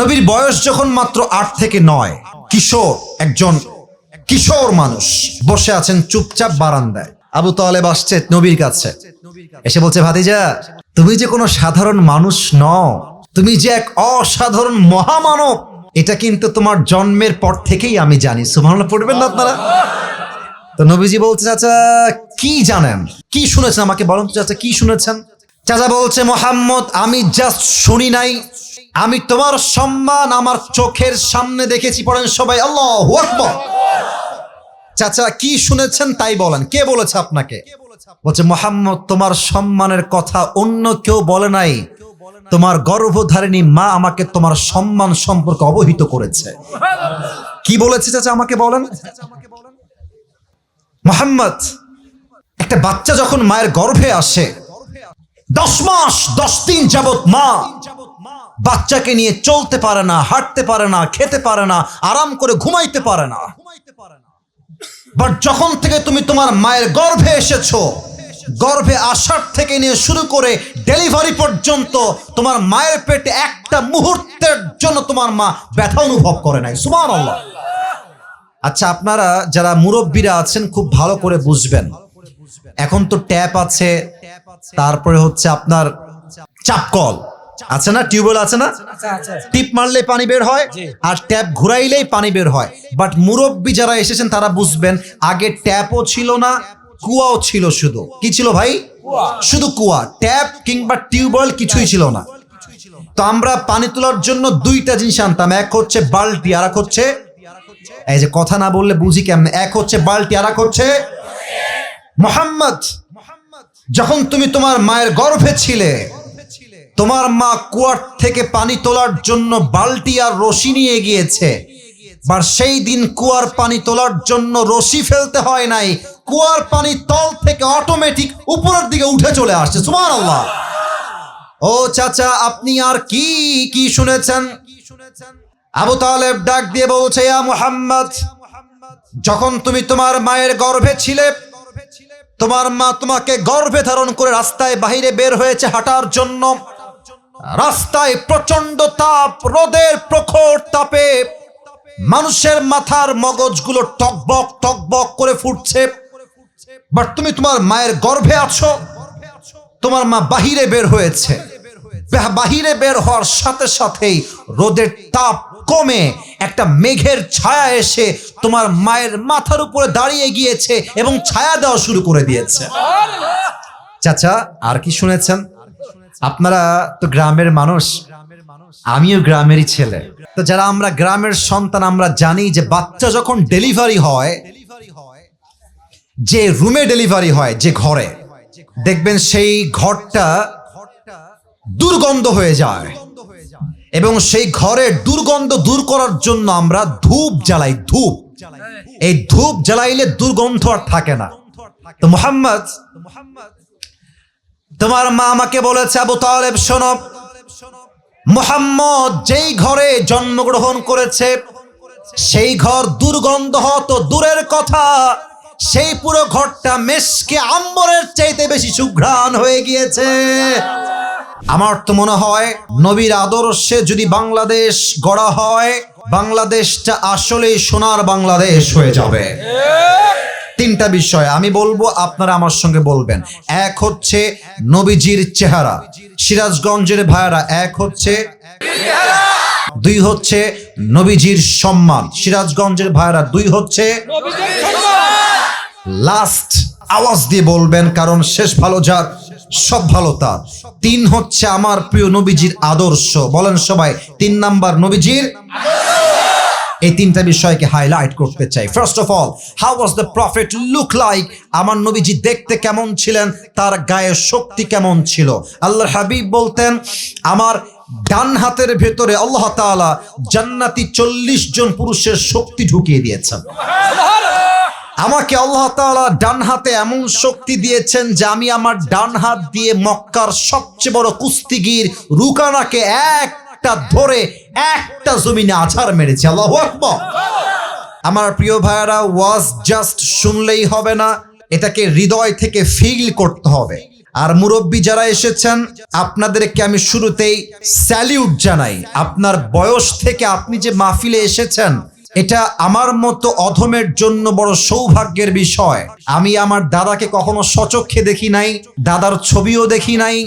নবীর বয়স যখন মাত্র আট থেকে নয়, কিশোর, একজন কিশোর মানুষ বসে আছেন চুপচাপ বারান্দায়। আবু তালেব আসছে নবীর কাছে। এসে বলছে, ভাতিজা, তুমি যে কোনো সাধারণ মানুষ নও, তুমি যে এক অসাধারণ মহামানব, এটা কিন্তু তোমার জন্মের পর থেকেই আমি জানি। সুবহানাল্লাহ, পড়বেন না আপনারা? তো নবীজি বলছে, চাচা, কি জানেন? কি শুনেছেন আমাকে? বলুন তো, চাচা, কি শুনেছেন? চাচা বলছে, মোহাম্মদ, আমি জাস্ট শুনি নাই। আমি তোমার সম্মান আমার চোখের সামনে দেখেছি, পড়েন সবাই। আল্লাহ চাচা, কি শুনেছেন তাই বলেন। কে বলেছে আপনাকে? বলছে, মোহাম্মদ, তোমার সম্মানের কথা অন্য কেউ বলে নাই। তোমার গর্ভধারিণী মা আমাকে তোমার সম্মান সম্পর্কে অবহিত করেছে। কি বলেছে চাচা আমাকে বলেন? মোহাম্মদ, একটা বাচ্চা যখন মায়ের গর্ভে আসে, দশ মাস, দশ দিন যাবত মা বাচ্চাকে নিয়ে চলতে পারে না, হাঁটতে পারে না, খেতে পারে না, আরাম করে ঘুমাইতে পারে না। ঘুমাইতে পারে না বাট যখন থেকে তুমি তোমার মায়ের গর্ভে এসেছ, গর্ভে আসার থেকে নিয়ে শুরু করে ডেলিভারি পর্যন্ত তোমার মায়ের পেটে একটা মুহূর্তের জন্য তোমার মা ব্যথা অনুভব করে নাই। সুমান আল্লাহ আচ্ছা আপনারা যারা মুরব্বীরা আছেন খুব ভালো করে বুঝবেন। এখন তো ট্যাপ আছে, তারপরে হচ্ছে আপনার চাপকল। আছে না? টিউবওয়েল আছে না? টিপ মারলে পানি বের হয় আর ট্যাপ ঘুরাইলেই পানি বের হয়। বাট মুরব্বী যারা এসেছেন তারা বুঝবেন আগে ট্যাপও ছিল না কুয়াও ছিল শুধু। কি ছিল ভাই? শুধু কুয়া। ট্যাপ কিংবা টিউবওয়েল কিছুই ছিল না। তো আমরা পানি তোলার জন্য দুইটা জিনিস আনতাম। এক হচ্ছে বালতি আর এক হচ্ছে এই যে কথা না বললে বুঝি কেমন? এক হচ্ছে বালতি আর এক হচ্ছে মোহাম্মদ যখন তুমি তোমার মায়ের গর্ভে ছিলে তোমার মা কুয়ার থেকে পানি তোলার জন্য বালতি আর রশি নিয়ে গিয়েছে। বার সেই দিন কুয়ার পানি তোলার জন্য রশি ফেলতে হয় নাই। কুয়ার পানি তল থেকে অটোমেটিক উপরের দিকে উঠে চলে আসছে। সুমান আল্লাহ ও চাচা, আপনি আর কি কি শুনেছেন? আবু তালেব ডাক দিয়ে বলছে, ইয়া মুহাম্মদ, যখন তুমি তোমার মায়ের গর্ভে ছিলে, তোমার মা তোমাকে গর্ভে ধারণ করে রাস্তায় বাহিরে বের হয়েছে হাঁটার জন্য। রাস্তায় প্রচণ্ড তাপ, রোদের প্রখর তাপে মানুষের মাথার মগজগুলো টকবক টকবক করে ফুটছে। বাট তুমি তোমার মায়ের গর্ভে আছো, তোমার মা বাহিরে বের হয়েছে। বাহিরে বের হওয়ার সাথে সাথেই রোদের তাপ কমে একটা মেঘের ছায়া এসে তোমার মায়ের মাথার উপরে দাঁড়িয়ে গিয়েছে এবং ছায়া দেওয়া শুরু করে দিয়েছে। চাচা, আর কি শুনেছেন? আপনারা তো গ্রামের মানুষ, আমিও গ্রামেরই ছেলে। তো যারা আমরা গ্রামের সন্তান, আমরা জানি যে বাচ্চা যখন ডেলিভারি হয়, যে রুমে ডেলিভারি হয়, যে ঘরে, দেখবেন সেই ঘরটা দুর্গন্ধ হয়ে যায়। এবং সেই ঘরের দুর্গন্ধ দূর করার জন্য আমরা ধূপ জ্বালাই, ধূপ। এই ধূপ জ্বালাইলে দুর্গন্ধ আর থাকে না। তো মোহাম্মদ তোমার মা আমাকে বলেছে, আবু তালেব, শোনো। মোহাম্মদ যেই ঘরে জন্মগ্রহণ করেছে, সেই ঘর দুর্গন্ধ হতো দূরের কথা। সেই পুরো ঘরটা মেশকে আম্বরের চাইতে বেশি সুঘ্রাণ হয়ে গিয়েছে। আমার তো মনে হয়, নবীর আদর্শে যদি বাংলাদেশ গড়া হয়, বাংলাদেশটা আসলেই সোনার বাংলাদেশ হয়ে যাবে। তিনটা বিষয়। আমি বলব, আপনারা আমার সঙ্গে বলবেন। এক হচ্ছে নবীজির চেহারা। সিরাজগঞ্জের ভাইয়ারা, এক হচ্ছে দুই হচ্ছে নবীজির সম্মান। সিরাজগঞ্জের ভাইয়ারা, দুই হচ্ছে লাস্ট আওয়াজ দিয়ে বলবেন, কারণ শেষ ভালো যার, সব ভালো তার। তিন হচ্ছে আমার প্রিয় নবীজির আদর্শ। বলেন সবাই, তিন নাম্বার নবীজির এই তিনটা বিষয়কে হাইলাইট করতে চাই। First of all how was the prophet look like আমার নবীজি দেখতে কেমন ছিলেন? তার গায়ে শক্তি কেমন ছিল? আল্লাহ হাবিব বলতেন, আমার ডান হাতের ভেতরে আল্লাহ তাআলা জান্নাতি চল্লিশ জন পুরুষের শক্তি ঢুকিয়ে দিয়েছেন। আমাকে আল্লাহ তাআলা ডান হাতে এমন শক্তি দিয়েছেন যে আমি আমার ডান হাত দিয়ে মক্কার সবচেয়ে বড় কুস্তিগির রুকানাকে একটা ধরে একটা জমিনে আছাড় মেরেছে, আল্লাহ আকবার। আমার প্রিয় ভাইয়ারা, ওয়াজ জাস্ট শুনলেই হবে না, এটাকে হৃদয় থেকে ফিল করতে হবে। আর মুরব্বী যারা এসেছেন, আপনাদেরকে আমি শুরুতেই স্যালিউট জানাই, আপনার বয়স থেকে আপনি যে মাহফিলে এসেছেন, এটা আমার মতো অধমের জন্য বড় সৌভাগ্যের বিষয়। আমি আমার দাদাকে কখনো সচক্ষে দেখি নাই, দাদার ছবিও দেখি নাই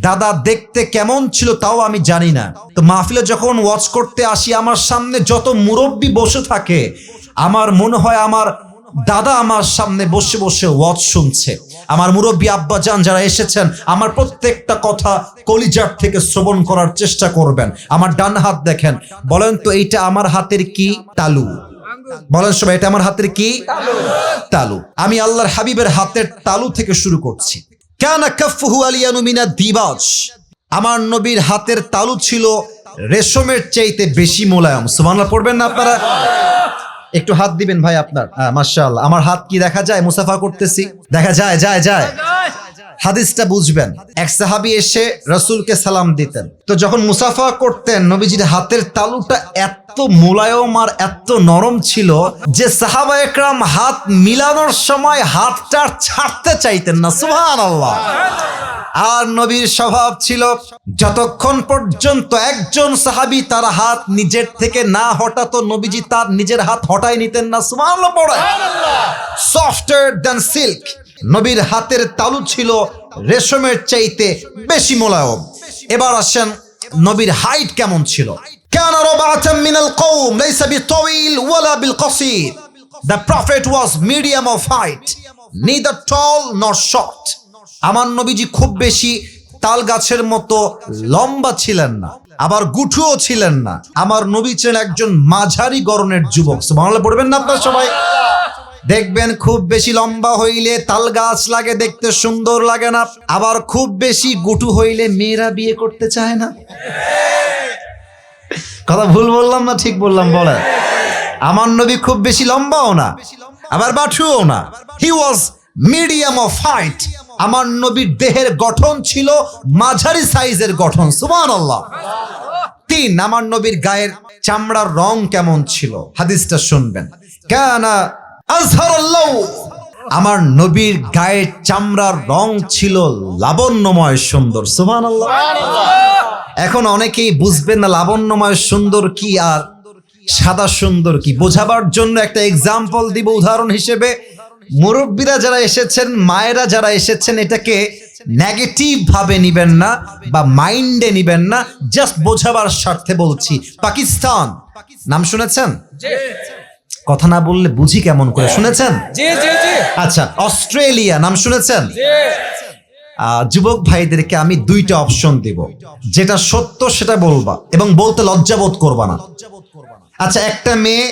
দাদা দেখতে কেমন ছিল তাও আমি জানি না। তো মাহফিলে যখন ওয়াচ করতে আসি, আমার সামনে যত মুরব্বী বসে থাকে, আমার মনে হয় আমার দাদা আমার সামনে বসে বসে ওয়াচ শুনছে। আমার মুরব্বী আব্বাজান যারা এসেছেন, আমার প্রত্যেকটা কথা কলিজার থেকে শ্রবণ করার চেষ্টা করবেন। আমার ডান হাত দেখেন। বলেন তো, এইটা আমার হাতের কি? তালু। বলেন সবাই, এটা আমার হাতের কি? তালু। আমি আল্লাহর হাবিবের হাতের তালু থেকে শুরু করছি। কানা কাফুহু আলিয়ানু মিনা দিবাজ। আমার নবীর হাতের তালু ছিল রেশমের চাইতে বেশি মোলায়ম। সুমানরা পড়বেন না আপনারা? একটু হাত দিবেন ভাই আপনার। মার্শাল আমার হাত কি দেখা যায়? মুসাফা করতেছি। দেখা যায় যায় যায়। হাদিসটা বুঝবেন। এক সাহাবি এসে রসুলকে সালাম দিতেন। তো যখন মুসাফা করতেন নবীজির হাতের তালুটা এত মোলায়ম আর এত নরম ছিল যে সাহাবা একরাম হাত মিলানোর সময় হাতটা ছাড়তে চাইতেন না সুহান আল্লাহ আর নবীর স্বভাব ছিল যতক্ষণ পর্যন্ত একজন সাহাবি তার হাত নিজের থেকে না হটাতো নবীজি তার নিজের হাত হটাই নিতেন না সুমান পড়ে সফটওয়্যার দ্যান সিল্ক নবীর হাতের তালু ছিল রেশমের চাইতে বেশি মোলায়ম এবার আসেন নবীর হাইট কেমন ছিল كان ربعة من القوم ليس بالطويل ولا بالقصير The prophet was medium of height neither tall nor short আমার নবীজি খুব বেশি তাল গাছের মতো লম্বা ছিলেন না আবার গুঠুও ছিলেন না আমার নবী ছিলেন একজন মাঝারি গরনের যুবক বাংলা পড়বেন না আপনারা সবাই দেখবেন খুব বেশি লম্বা হইলে তাল গাছ লাগে, দেখতে সুন্দর লাগে না। আবার খুব বেশি গুটু হইলে মেয়েরা বিয়ে করতে চায় না। কথা ভুল বললাম না, ঠিক বললাম বলে আমার নবী খুব বেশি লম্বাও না, আবার বাঠুও না। He was medium of height আমার নবীর দেহের গঠন ছিল মাঝারি সাইজের গঠন সুমান আল্লাহ তিন, আমার নবীর গায়ের চামড়ার রং কেমন ছিল, হাদিসটা শুনবেন। কেনা আমার নবীর গায়ের চামড়ার রং ছিল লাবণ্যময় সুন্দর সুমান এখন অনেকেই বুঝবেন না লাবণ্যময় সুন্দর কি আর সাদা সুন্দর কি। বোঝাবার জন্য একটা এক্সাম্পল দিব উদাহরণ হিসেবে। মুরব্বীরা যারা এসেছেন মায়েরা যারা এসেছেন এটাকে নেগেটিভ ভাবে নিবেন না বা মাইন্ডে নিবেন না জাস্ট বোঝাবার স্বার্থে বলছি। পাকিস্তান নাম শুনেছেন? কথা না বললে বুঝি কেমন করে শুনেছেন? জি জি আচ্ছা অস্ট্রেলিয়া নাম শুনেছেন? যুবক ভাইদেরকে আমি দুইটা অপশন দিব। যেটা সত্য সেটা বলবা। এবং বলতে লজ্জাবোধ করবা না। আচ্ছা একটা মেয়ে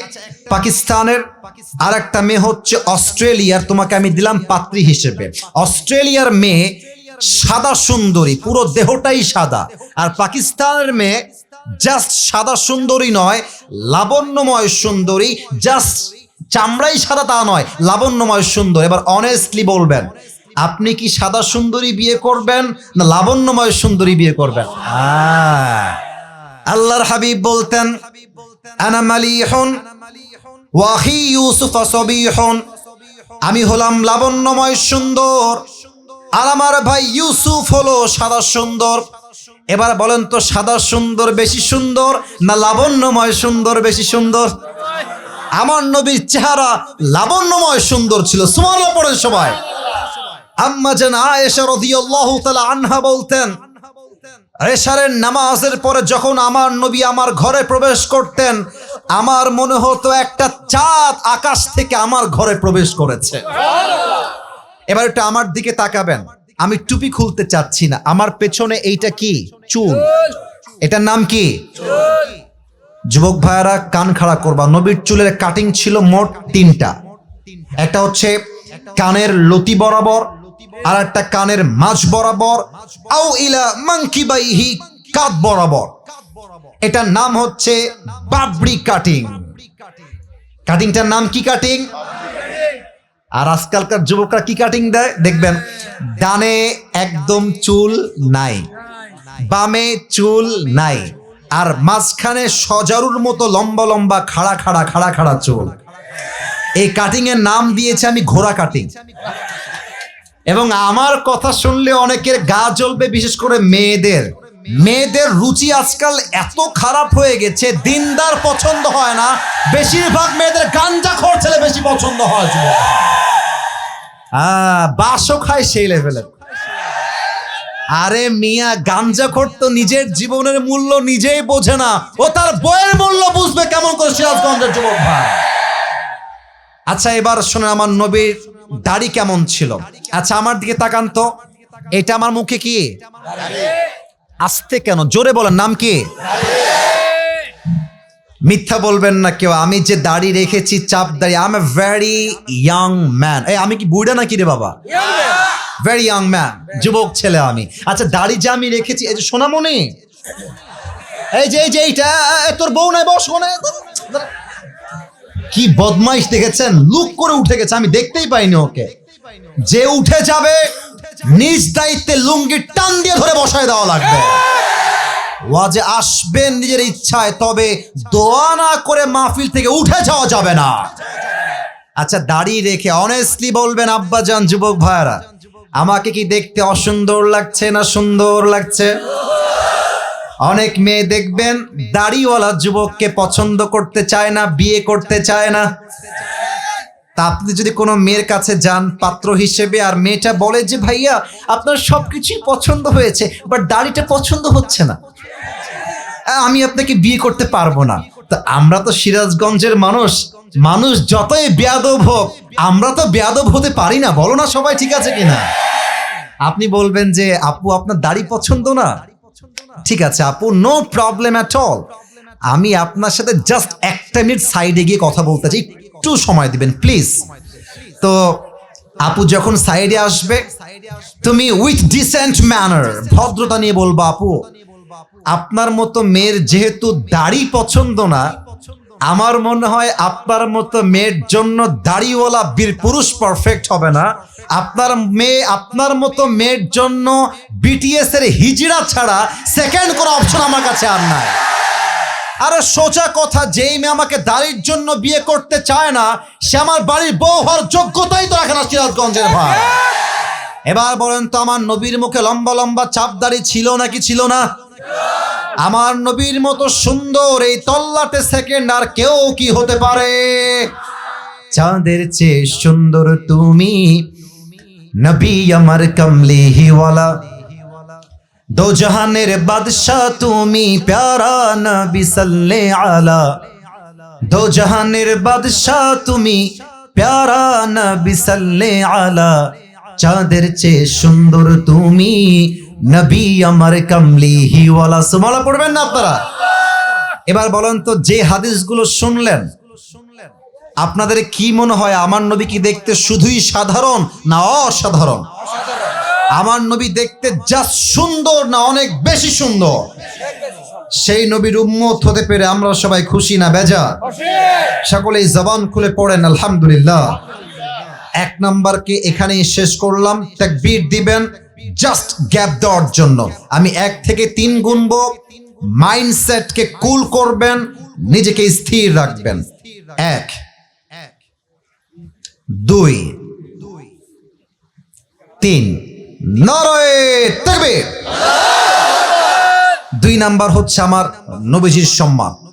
পাকিস্তানের আর একটা মেয়ে হচ্ছে অস্ট্রেলিয়ার। তোমাকে আমি দিলাম পাত্রী হিসেবে। অস্ট্রেলিয়ার মেয়ে সাদা সুন্দরী পুরো দেহটাই সাদা। আর পাকিস্তানের মেয়ে জাস্ট সাদা সুন্দরী নয় লাবণ্যময় সুন্দরী জাস্ট চামড়াই সাদা তা নয় লাবণ্যময় সুন্দর। এবার অনেস্টলি বলবেন আপনি কি সাদা সুন্দরী বিয়ে করবেন না লাবণ্যময় সুন্দরী বিয়ে করবেন? আহ, আল্লাহর হাবিব বলতেন ওয়াহি আমি হলাম লাবণ্যময় সুন্দর আর আমার ভাই ইউসুফ হলো সাদা সুন্দর। এবার বলেন তো সাদা সুন্দর, বেশি সুন্দর না লাবণ্যময় সুন্দর, বেশি সুন্দর? আমার নবীর চেহারা লাবণ্যময় সুন্দর ছিল সুমালা পড়েন সবাই। আম্মা যেন আয়েশা রাদিয়াল্লাহু তাআলা আনহা বলতেন, এশারের নামাজের পরে যখন আমার নবী আমার ঘরে প্রবেশ করতেন, আমার মনে হতো একটা চাঁদ আকাশ থেকে আমার ঘরে প্রবেশ করেছে। এবার একটু আমার দিকে তাকাবেন। আমি টুপি খুলতে চাচ্ছি না। আমার পেছনে এইটা কি? চুল। এটার নাম কি? যুবক ভাইয়ারা কান খাড়া করবা। নবীর চুলের কাটিং ছিল মোট তিনটা। একটা হচ্ছে কানের লতি বরাবর, আর একটা কানের মাঝ বরাবর, আও ইলা মাংকিবাইহি কাত বরাবর। এটার নাম হচ্ছে বাবরি কাটিং কাটিংটার নাম কি কাটিং আর আজকালকার যুবকরা কি কাটিং দেয়? দেখবেন, ডানে একদম চুল নাই, বামে চুল নাই, আর মাঝখানে সজারুর মতো লম্বা লম্বা খাড়া খাড়া খাড়া খাড়া চুল। এই কাটিং এর নাম দিয়েছে আমি ঘোড়া কাটিং এবং আমার কথা শুনলে অনেকের গা জ্বলবে, বিশেষ করে মেয়েদের। মেয়েদের রুচি আজকাল এত খারাপ হয়ে গেছে, দিনদার পছন্দ হয় না। বেশিরভাগ মেয়েদের গাঞ্জা খোর ছেলে বেশি পছন্দ হয়। বাসও খায় সেই লেভেলের আরে মিয়া, গাঞ্জা খোর তো নিজের জীবনের মূল্য নিজেই বোঝে না। ও তার বইয়ের মূল্য বুঝবে কেমন করে সিরাজগঞ্জের যুবক ভাই। আচ্ছা এবার শোনেন, আমার নবীর দাড়ি কেমন ছিল? আচ্ছা আমার দিকে তাকান তো। এটা আমার মুখে কি? আসতে কেন? জোরে বলেন, নাম কি? মিথ্যা বলবেন না কেউ। আমি যে দাড়ি রেখেছি, চাপ দাড়ি এ ভেরি ইয়াং ম্যান এই, আমি কি বুড়া নাকি রে বাবা? ভেরি ইয়াং ম্যান যুবক ছেলে আমি। আচ্ছা দাড়ি যে আমি রেখেছি, এই যে সোনামণি? এই যে এই যে, এইটা তোর বউ নাই বস কোনে কি বদমাইশ দেখেছেন? লুক করে উঠে গেছে, আমি দেখতেই পাইনি ওকে। যে উঠে যাবে, নিজ দায়িত্বে লুঙ্গি টান দিয়ে ধরে বসায় দেওয়া লাগবে। ওয়াজে আসবেন নিজের ইচ্ছায়, তবে দোয়া না করে মাহফিল থেকে উঠে যাওয়া যাবে না। আচ্ছা দাড়ি রেখে অনেস্টলি বলবেন, আব্বাজান, যুবক ভাইরা আমাকে কি দেখতে অসুন্দর লাগছে না সুন্দর লাগছে? অনেক মেয়ে দেখবেন, দাড়িওয়ালা যুবককে পছন্দ করতে চায় না, বিয়ে করতে চায় না। তা আপনি যদি কোনো মেয়ের কাছে যান, পাত্র হিসেবে, আর মেয়েটা বলে যে, ভাইয়া, আপনার সবকিছুই পছন্দ হয়েছে বাট দাড়িটা পছন্দ হচ্ছে না। আমি আপনাকে বিয়ে করতে পারব না। তো আমরা তো সিরাজগঞ্জের মানুষ। মানুষ যতই বেয়াদব হোক, আমরা তো বেয়াদব হতে পারি না। বলো না সবাই ঠিক আছে কিনা? আপনি বলবেন যে, আপু, আপনার দাড়ি পছন্দ না? ঠিক আছে, আপু নো প্রবলেম অ্যাট অল আমি আপনার সাথে জাস্ট একটা মিনিট সাইডে গিয়ে কথা বলতে চাই। একটু সময় দিবেন প্লিজ তো, আপু, যখন সাইডে আসবে, তুমি উইথ ডিসেন্ট ম্যানার ভদ্রতা নিয়ে বলব, আপু। আপনার মতো মেয়ের যেহেতু দাড়ি পছন্দ না, আমার মনে হয় আপনার মতো মেয়ের জন্য দাড়িওয়ালা বীর পুরুষ পারফেক্ট হবে না। আপনার মেয়ে, আপনার মতো মেয়ের জন্য বিটিএস এর হিজড়া ছাড়া সেকেন্ড কোনো অপশন আমার কাছে আর নাই। আরে সোজা কথা, যেই মেয়ে আমাকে দাড়ির জন্য বিয়ে করতে চায় না, সে আমার বাড়ির বউ হওয়ার যোগ্যতাই তো রাখে না সিরাজগঞ্জের ভাই। এবার বলেন তো, আমার নবীর মুখে লম্বা লম্বা চাপ দাড়ি ছিল নাকি ছিল না? আমার নবীর মতো সুন্দর এই তল্লাটে সেকেন্ড আর কেউ কি হতে পারে? চাঁদের চেয়ে সুন্দর তুমি। নবী আমার কমলি হিওয়ালা দো জাহানের বাদশাহ তুমি, প্যারা নবী সাল্লে আলা দো জাহানের বাদশাহ তুমি, প্যারা নবী সাল্লে আলা চাঁদের চেয়ে সুন্দর তুমি। নবী আমার কামলি হিওয়ালা সুমালা পড়বেন না আপনারা? এবার বলেন তো, যে হাদিসগুলো শুনলেন, আপনাদের কি মনে হয়, আমার নবী কি দেখতে শুধুই সাধারণ না অসাধারণ? আমার নবী দেখতে যা সুন্দর না অনেক বেশি সুন্দর? সেই নবীর উম্মত হতে পেরে আমরা সবাই খুশি না বেজা সকলেই জবান খুলে পড়েন, আলহামদুলিল্লাহ। এক নাম্বারকে এখানেই শেষ করলাম, তাকবীর দিবেন জাস্ট গ্যাপ দেওয়ার জন্য। আমি এক থেকে তিন গুনবো মাইন্ডসেটকে কুল করবেন, নিজেকে স্থির রাখবেন। এক। দুই। তিন। নরয়ে দুই নাম্বার হচ্ছে আমার নবীজির সম্মান।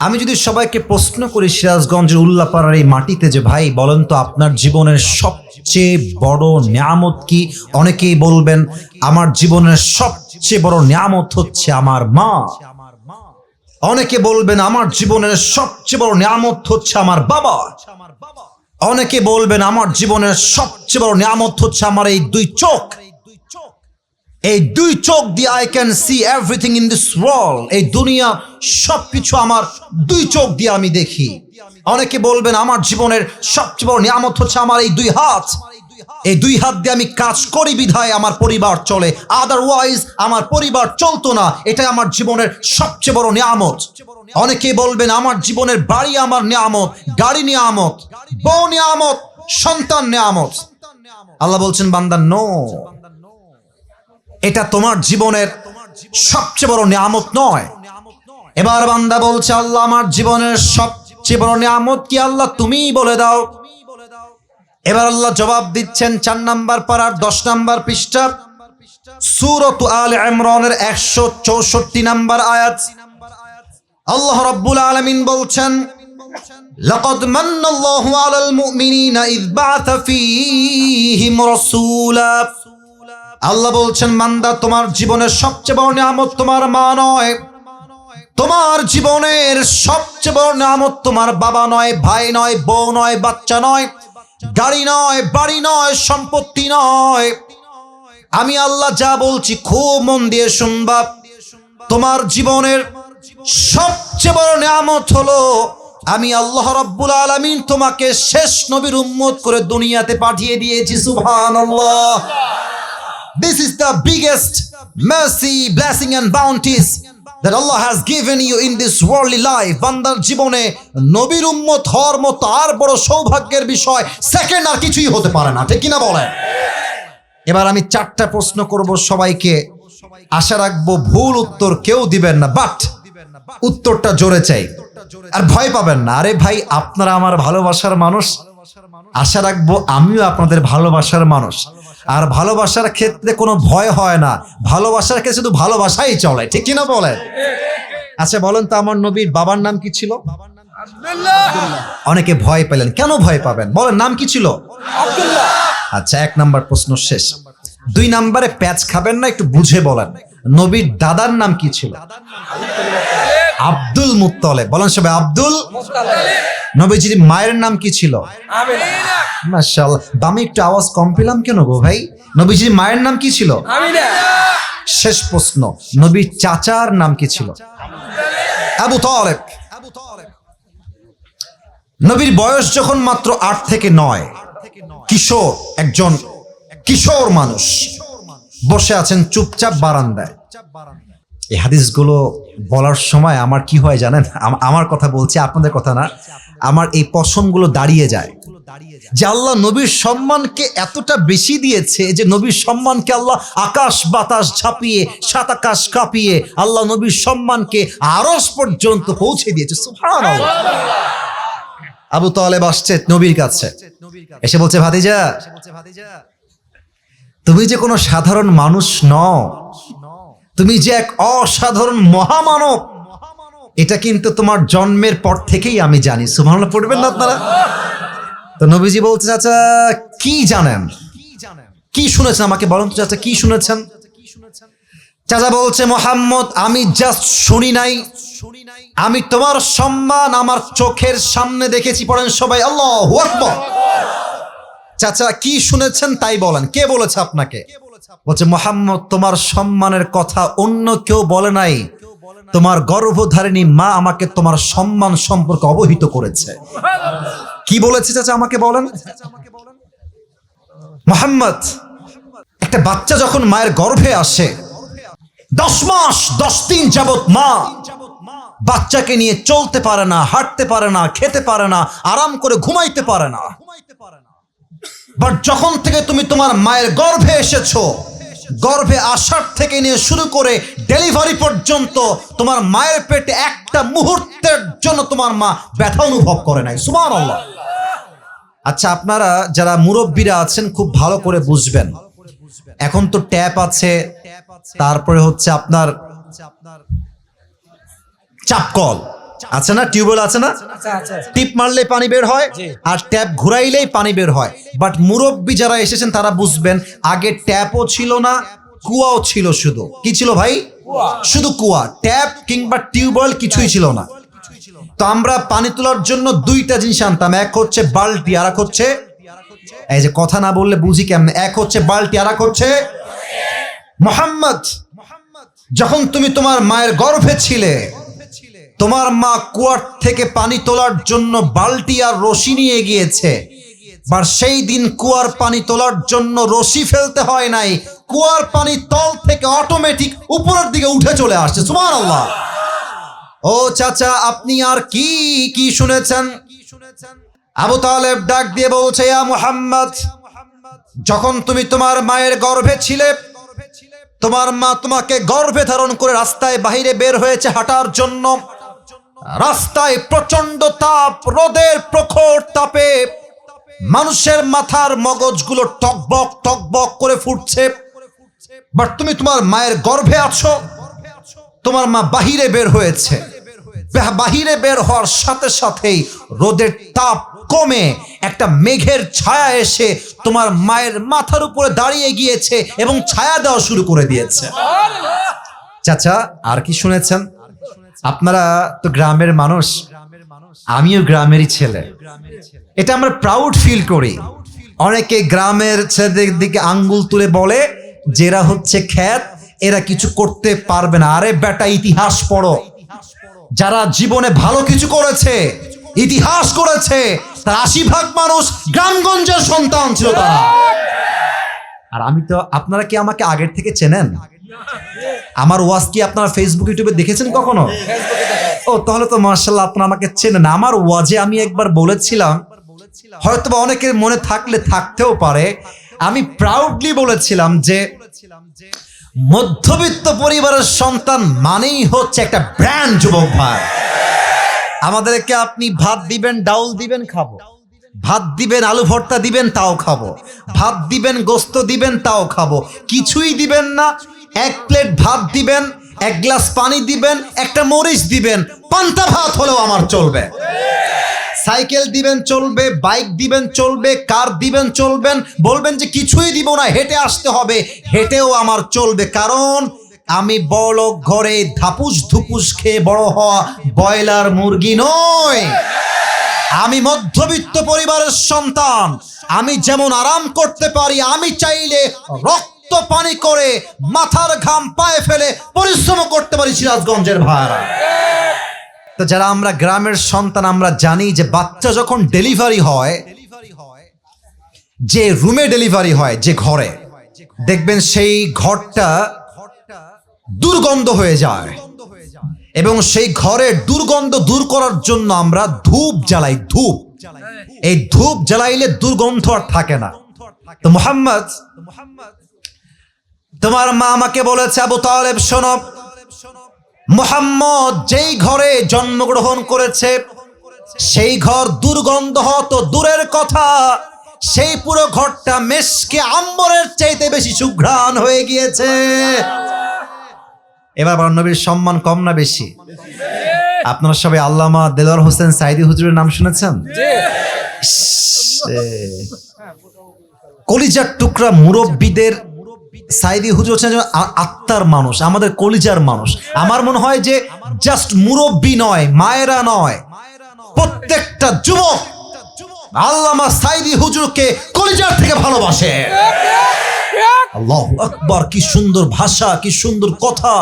আমি যদি সবাইকে প্রশ্ন করি সিরাজগঞ্জের উল্লাপাড়ার এই মাটিতে যে, ভাই, বলেন তো আপনার জীবনের সবচেয়ে বড় নিয়ামত কি? অনেকেই বলবেন, আমার জীবনের সবচেয়ে বড় নিয়ামত হচ্ছে আমার মা। অনেকে বলবেন, আমার জীবনের সবচেয়ে বড় নিয়ামত হচ্ছে আমার বাবা। অনেকে বলবেন, আমার জীবনের সবচেয়ে বড় নিয়ামত হচ্ছে আমার এই দুই চোখ। এই দুই চোখ দিয়ে I can see everything in this world এই দুনিয়া সবকিছু আমার দুই চোখ দিয়ে আমি দেখি। অনেকে বলবেন, আমার জীবনের সবচেয়ে বড় নিয়ামত হচ্ছে আমার এই দুই হাত। এই দুই হাত দিয়ে আমি কাজ করি, বিধায় আমার পরিবার চলে। আদারওয়াইজ আমার পরিবার চলতো না। এটাই আমার জীবনের সবচেয়ে বড় নিয়ামত। অনেকে বলবেন, আমার জীবনের বাড়ি আমার নিয়ামত, গাড়ি নিয়ামত, বউ নিয়ামত, সন্তান নিয়ামত। আল্লাহ বলছেন, বান্দা নো এটা তোমার জীবনের সবচেয়ে বড় নিয়ামত নয় এবার বান্দা বলছে আল্লাহ আমার জীবনের সবচেয়ে বড় নিয়ামত কি আল্লাহ তুমিই বলে দাও এবার আল্লাহ জবাব দিচ্ছেন চার নাম্বার পারার দশ নাম্বার পৃষ্ঠা সুরত আল ইমরানের একশো চৌষট্টি নাম্বার আয়াত আল্লাহ রাব্বুল আলামিন বলছেন لقد من الله على المؤمنين إذ بعث فيهم رسولا আল্লাহ বলছেন, মান্দা, তোমার জীবনের সবচেয়ে বড় নিয়ামত তোমার মা নয়। তোমার জীবনের সবচেয়ে বড় নিয়ামত তোমার বাবা নয়, ভাই নয়, বউ নয়, বাচ্চা নয়, গাড়ি নয়, বাড়ি নয়, সম্পত্তি নয়। আমি আল্লাহ যা বলছি খুব মন দিয়ে শুনবা। তোমার জীবনের সবচেয়ে বড় নিয়ামত হলো, আমি আল্লাহ রাব্বুল আলামিন তোমাকে শেষ নবীর উম্মত করে দুনিয়াতে পাঠিয়ে দিয়েছি, সুবহানাল্লাহ। This is the biggest mercy, blessing and bounties that Allah has given you in this worldly life. বান্দার জীবনে নবীর উম্মত হওয়ার মতো আর বড় সৌভাগ্যের বিষয় সেকেন্ড আর কিছুই হতে পারে না। ঠিক কিনা বলেন? এবার আমি চারটা প্রশ্ন করব সবাইকে। আশা রাখব ভুল উত্তর কেউ দিবেন না বাট উত্তরটা জোরে চাই। আর ভয় পাবেন না। আরে ভাই আপনারা আমার ভালোবাসার মানুষ। আশা রাখব আমিও আপনাদের ভালোবাসার মানুষ। আর ভালোবাসার ক্ষেত্রে কোনো ভয় হয় না। ভালোবাসার ক্ষেত্রে শুধু ভালোবাসাই চলে ঠিক কিনা বলেন? আচ্ছা বলেন তো আমার নবীর বাবার নাম কি ছিল? অনেকে ভয় পেলেন। কেন ভয় পাবেন? বলেন নাম কি ছিল? আচ্ছা এক নাম্বার প্রশ্ন শেষ। দুই নাম্বারে প্যাচ খাবেন না একটু বুঝে বলেন। নবীর দাদার নাম কি ছিল? আব্দুল মুত্তলে বলেন সবাই আব্দুল নবীজির মায়ের নাম কি ছিল? মাশাআল্লাহ। দামি একটু আওয়াজ কম পেলাম কেন গো ভাই? নবীজির মায়ের নাম কি ছিল? শেষ প্রশ্ন নবীর চাচার নাম কি ছিল? আবু তালেব। নবীর বয়স যখন মাত্র আট থেকে নয় কিশোর একজন কিশোর মানুষ। বসে আছেন চুপচাপ বারান্দায়। এই হাদিসগুলো বলার সময় আমার কি হয় জানেন? আমার কথা বলছি আপনাদের কথা না। আমার এই পশমগুলো দাঁড়িয়ে যায়। যে আল্লাহ নবীর সম্মানকে এতটা বেশি দিয়েছে যে নবীর সম্মানকে আল্লাহ আকাশ বাতাস ঝাঁপিয়ে সাত আকাশ কাঁপিয়ে আল্লাহ নবীর সম্মানকে আরস পর্যন্ত পৌঁছে দিয়েছে। আবু তালেব আসছে নবীর কাছে। এসে বলছে ভাতিজা। তুমি যে কোনো সাধারণ মানুষ নও তুমি যে এক অসাধারণ মহামানব, এটা কিন্তু তোমার জন্মের পর থেকেই আমি জানি। সুবহানাল্লাহ, পড়বেন না আপনারা? তো নবীজি বলতে চাচা কি জানেন? কি শুনেছেন আমাকে? বলুন তো চাচা, কি শুনেছেন? চাচা বলছে, মোহাম্মদ, আমি জাস্ট শুনি নাই। আমি তোমার সম্মান আমার চোখের সামনে দেখেছি। পড়েন সবাই, আল্লাহ চাচা, কি শুনেছেন তাই বলেন। কে বলেছে আপনাকে? বলছে, মোহাম্মদ, তোমার সম্মানের কথা অন্য কেউ বলে নাই। তোমার গর্ভধারিণী মা আমাকে তোমার সম্মান সম্পর্কে অবহিত করেছে। কি বলেছে চাচা আমাকে বলেন? মোহাম্মদ, একটা বাচ্চা যখন মায়ের গর্ভে আসে, দশ মাস, দশ দিন যাবৎ মা বাচ্চাকে নিয়ে চলতে পারে না, হাঁটতে পারে না, খেতে পারে না, আরাম করে ঘুমাইতে পারে না। বাট যখন থেকে তুমি তোমার মায়ের গর্ভে এসেছ, গর্ভে আসার থেকে নিয়ে শুরু করে ডেলিভারি পর্যন্ত তোমার মায়ের পেটে একটা মুহূর্তের জন্য তোমার মা ব্যথা অনুভব করে নাই। সুমান আচ্ছা আপনারা যারা মুরব্বীরা আছেন, খুব ভালো করে বুঝবেন। এখন তো ট্যাপ আছে, তারপরে হচ্ছে আপনার চাপকল আছে না? টিউবওয়েল আছে না? টিপ মারলে পানি বের হয় আর ট্যাপ ঘুরাইলেই পানি বের হয়। বাট মুরব্বী যারা এসেছেন তারা বুঝবেন আগে ট্যাপও ছিল না কুয়াও ছিল শুধু। কি ছিল ভাই? শুধু কুয়া। ট্যাপ কিংবা টিউবওয়েল কিছুই ছিল না। তো আমরা পানি তোলার জন্য দুইটা জিনিস আনতাম। এক হচ্ছে বালতি আর এক হচ্ছে এই যে কথা না বললে বুঝি কেমন? এক হচ্ছে বালতি আর এক হচ্ছে মোহাম্মদ যখন তুমি তোমার মায়ের গর্ভে ছিলে তোমার মা কুয়ার থেকে পানি তোলার জন্য বালতি আর রশি নিয়ে গিয়েছে। বা সেই দিন কুয়ার পানি তোলার জন্য রশি ফেলতে হয় নাই। কুয়ার পানি তল থেকে অটোমেটিক উপরের দিকে উঠে চলে আসছে। সুমান আল্লাহ ও চাচা, আপনি আর কি কি শুনেছেন? আবু তালেব ডাক দিয়ে বলছে, ইয়া মুহাম্মদ, যখন তুমি তোমার মায়ের গর্ভে ছিলে, তোমার মা তোমাকে গর্ভে ধারণ করে রাস্তায় বাইরে বের হয়েছে হাঁটার জন্য। রাস্তায় প্রচণ্ড তাপ, রোদের প্রখর তাপে মানুষের মাথার মগজগুলো টকবক টকবক করে ফুটছে। বাট তুমি তোমার মায়ের গর্ভে আছো, তোমার মা বাহিরে বের হয়েছে। বাহিরে বের হওয়ার সাথে সাথেই রোদের তাপ কমে, একটা মেঘের ছায়া এসে তোমার মায়ের মাথার উপরে দাঁড়িয়ে গিয়েছে এবং ছায়া দেওয়া শুরু করে দিয়েছে। চাচা, আর কি শুনেছেন? আপনারা তো গ্রামের মানুষ, আমিও গ্রামেরই ছেলে। এটা আমরা প্রাউড ফিল করি। অনেকে গ্রামের ছেলেদের দিকে আঙ্গুল তুলে বলে যে এরা হচ্ছে খ্যাত, এরা কিছু করতে পারবে না। আরে বেটা, ইতিহাস পড়ো। যারা জীবনে ভালো কিছু করেছে, ইতিহাস করেছে, তার আশি ভাগ মানুষ গ্রামগঞ্জের সন্তান ছিল তারা। আর আমি তো, আপনারা কি আমাকে আগের থেকে চেনেন? আমার ওয়াজ কি আপনারা ফেসবুক ইউটিউবে দেখেছেন কখনো? ও, তাহলে তো মার্শাল্লাহ আপনারা আমাকে চেনেন আমার ওয়াজে আমি একবার বলেছিলাম হয়তো বা অনেকের মনে থাকলে থাকতেও পারে। আমি প্রাউডলি বলেছিলাম যে, মধ্যবিত্ত পরিবারের সন্তান মানেই হচ্ছে একটা ব্র্যান্ড যুবক ভাই। আমাদেরকে আপনি ভাত দিবেন, ডাউল দিবেন, খাব। ভাত দিবেন, আলু ভর্তা দিবেন, তাও খাব। ভাত দিবেন, গোস্ত দিবেন, তাও খাব। কিছুই দিবেন না এক প্লেট ভাত দিবেন, এক গ্লাস পানি দিবেন, একটা মরিচ দিবেন, পান্তা ভাত হলেও আমার চলবে। সাইকেল দিবেন, চলবে, বাইক দিবেন, চলবে, কার দিবেন, চলবেন, বলবেন যে কিছুই দিব না, হেঁটে আসতে হবে, হেঁটেও আমার চলবে, কারণ আমি বড় ঘরে ধাপুস ধুপুস খেয়ে বড় হওয়া ব্রয়লার মুরগি নয় আমি মধ্যবিত্ত পরিবারের সন্তান, আমি যেমন আরাম করতে পারি, আমি চাইলে রক্ত পানি করে মাথার ঘাম পায়ে ফেলে পরিশ্রম করতে পারি সিরাজগঞ্জের ভাড়া তো যারা আমরা গ্রামের সন্তান, আমরা জানি যে বাচ্চা যখন ডেলিভারি হয়, যে রুমে ডেলিভারি হয়, যে ঘরে, দেখবেন সেই ঘরটা দুর্গন্ধ হয়ে যায় এবং সেই ঘরের দুর্গন্ধ দূর করার জন্য আমরা ধূপ জ্বালাই, ধূপ। এই ধূপ জ্বালাইলে দুর্গন্ধ আর থাকে না। তো মোহাম্মদ মোহাম্মদ তোমার মা আমাকে বলেছে, আবু তালেব, শোনো। মোহাম্মদ যেই ঘরে জন্মগ্রহণ করেছে, সেই ঘর দুর্গন্ধ হতো দূরের কথা। সেই পুরো ঘরটা মেসকে আম্বরের চাইতে বেশি সুঘ্রাণ হয়ে গিয়েছে। এবার নবীর সম্মান কম না বেশি? আপনারা সবাই আল্লামা দেলার হোসেন সাইদি হুজুরের নাম শুনেছেন? কলিজার টুকরা মুরব্বীদের সাইদি হুজুর হচ্ছেন আত্মার মানুষ, আমাদের কলিজার মানুষ। আমার মনে হয় যে জাস্ট মুরব্বী নয়, মায়েরা নয়। প্রত্যেকটা যুবক আল্লামা সাইদি হুজুরকে কলিজার থেকে ভালোবাসে। আল্লাহ আকবার, কি সুন্দর ভাষা, কি সুন্দর কথা।